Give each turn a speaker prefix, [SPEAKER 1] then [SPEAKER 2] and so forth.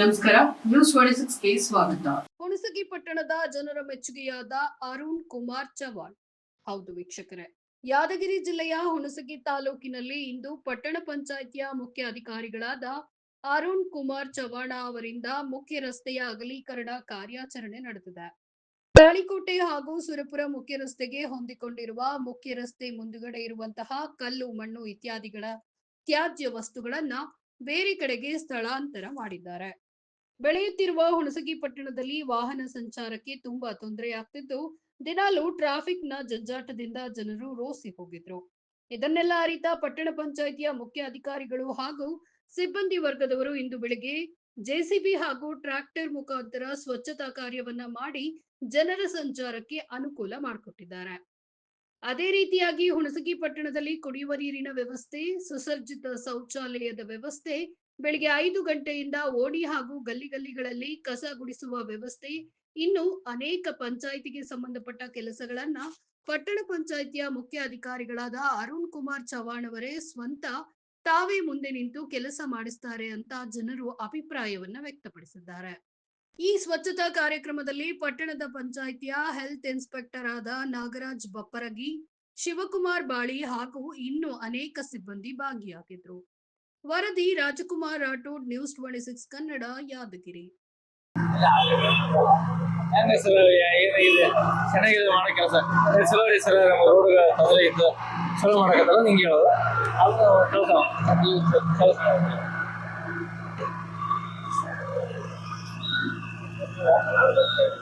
[SPEAKER 1] ನಮಸ್ಕಾರ, ನ್ಯೂಸ್ ಸ್ವಾಗತ.
[SPEAKER 2] ಹುಣಸಗಿ ಪಟ್ಟಣದ ಜನರ ಮೆಚ್ಚುಗೆಯಾದ ಅರುಣ್ ಕುಮಾರ್ ಚವಾಣ್ ಹೌದು ವೀಕ್ಷಕರೇ, ಯಾದಗಿರಿ ಜಿಲ್ಲೆಯ ಹುಣಸಗಿ ತಾಲೂಕಿನಲ್ಲಿ ಇಂದು ಪಟ್ಟಣ ಪಂಚಾಯಿತಿಯ ಮುಖ್ಯ ಅಧಿಕಾರಿಗಳಾದ ಅರುಣ್ ಕುಮಾರ್ ಚವಾಣ ಅವರಿಂದ ಮುಖ್ಯ ರಸ್ತೆಯ ಅಗಲೀಕರಣ ಕಾರ್ಯಾಚರಣೆ ನಡೆದಿದೆ. ತಾಳಿಕೋಟೆ ಹಾಗೂ ಸುರಪುರ ಮುಖ್ಯ ರಸ್ತೆಗೆ ಹೊಂದಿಕೊಂಡಿರುವ ಮುಖ್ಯ ರಸ್ತೆ ಮುಂದುಗಡೆ ಇರುವಂತಹ ಕಲ್ಲು, ಮಣ್ಣು ಇತ್ಯಾದಿಗಳ ತ್ಯಾಜ್ಯ ವಸ್ತುಗಳನ್ನ ಬೇರೆ ಕಡೆಗೆ ಸ್ಥಳಾಂತರ ಮಾಡಿದ್ದಾರೆ. ಬೆಳೆಯುತ್ತಿರುವ ಹುಣಸಗಿ ಪಟ್ಟಣದಲ್ಲಿ ವಾಹನ ಸಂಚಾರಕ್ಕೆ ತುಂಬಾ ತೊಂದರೆಯಾಗ್ತಿದ್ದು ದಿನಾಲೂ ಟ್ರಾಫಿಕ್ನ ಜಂಜಾಟದಿಂದ ಜನರು ರೋಸಿ ಹೋಗಿದ್ರು. ಇದನ್ನೆಲ್ಲ ಅರಿತ ಪಟ್ಟಣ ಪಂಚಾಯಿತಿಯ ಮುಖ್ಯ ಅಧಿಕಾರಿಗಳು ಹಾಗೂ ಸಿಬ್ಬಂದಿ ವರ್ಗದವರು ಇಂದು ಬೆಳಿಗ್ಗೆ ಜೆಸಿಬಿ ಹಾಗೂ ಟ್ರಾಕ್ಟರ್ ಮುಖಾಂತರ ಸ್ವಚ್ಛತಾ ಕಾರ್ಯವನ್ನ ಮಾಡಿ ಜನರ ಸಂಚಾರಕ್ಕೆ ಅನುಕೂಲ ಮಾಡಿಕೊಟ್ಟಿದ್ದಾರೆ. ಅದೇ ರೀತಿಯಾಗಿ ಹುಣಸಗಿ ಪಟ್ಟಣದಲ್ಲಿ ಕುಡಿಯುವ ನೀರಿನ ವ್ಯವಸ್ಥೆ ಸುಸರ್ಜಿತ ಶೌಚಾಲಯದ ವ್ಯವಸ್ಥೆ ಬೆಳಿಗ್ಗೆ ಐದು ಗಂಟೆಯಿಂದ ಓಡಿ ಹಾಗೂ ಗಲ್ಲಿ ಗಲ್ಲಿಗಳಲ್ಲಿ ಕಸ ಗುಡಿಸುವ ವ್ಯವಸ್ಥೆ, ಇನ್ನು ಅನೇಕ ಪಂಚಾಯಿತಿಗೆ ಸಂಬಂಧಪಟ್ಟ ಕೆಲಸಗಳನ್ನ ಪಟ್ಟಣ ಪಂಚಾಯಿತಿಯ ಮುಖ್ಯ ಅಧಿಕಾರಿಗಳಾದ ಅರುಣ್ ಕುಮಾರ್ ಚವಾಣ್ ಅವರೇ ಸ್ವಂತ ತಾವೇ ಮುಂದೆ ನಿಂತು ಕೆಲಸ ಮಾಡಿಸ್ತಾರೆ ಅಂತ ಜನರು ಅಭಿಪ್ರಾಯವನ್ನ ವ್ಯಕ್ತಪಡಿಸಿದ್ದಾರೆ. ಈ ಸ್ವಚ್ಛತಾ ಕಾರ್ಯಕ್ರಮದಲ್ಲಿ ಪಟ್ಟಣದ ಪಂಚಾಯಿತಿಯ ಹೆಲ್ತ್ ಇನ್ಸ್ಪೆಕ್ಟರ್ ಆದ ನಾಗರಾಜ್ ಬಪ್ಪರಗಿ, ಶಿವಕುಮಾರ್ ಬಾಳಿ ಹಾಗೂ ಇನ್ನು ಅನೇಕ ಸಿಬ್ಬಂದಿ ಭಾಗಿಯಾಗಿದ್ರು. ವರದಿ Rajkumar Rathod news twenty six Kannada Yadgiri.
[SPEAKER 3] ಹೆಂಗ ಸರ್ ಏನಾಗಿದೆ ಚೆನ್ನಾಗಿದೆ ಮಾಡೋ ಕೆಲಸ. ಚಲೋ ರೀ ಸರ್ ನಮ್ಮ ರೋಡ್ ತೊಂದರೆ ಇತ್ತು. ಚಲೋ ಮಾಡಕತ್ತಲ್ಲ ನಿಂಗೆ ಹೇಳೋದು? ಅದು ಕೆಲಸ ನೀವು ಕೆಲಸ ಮಾಡಿ. ಏ,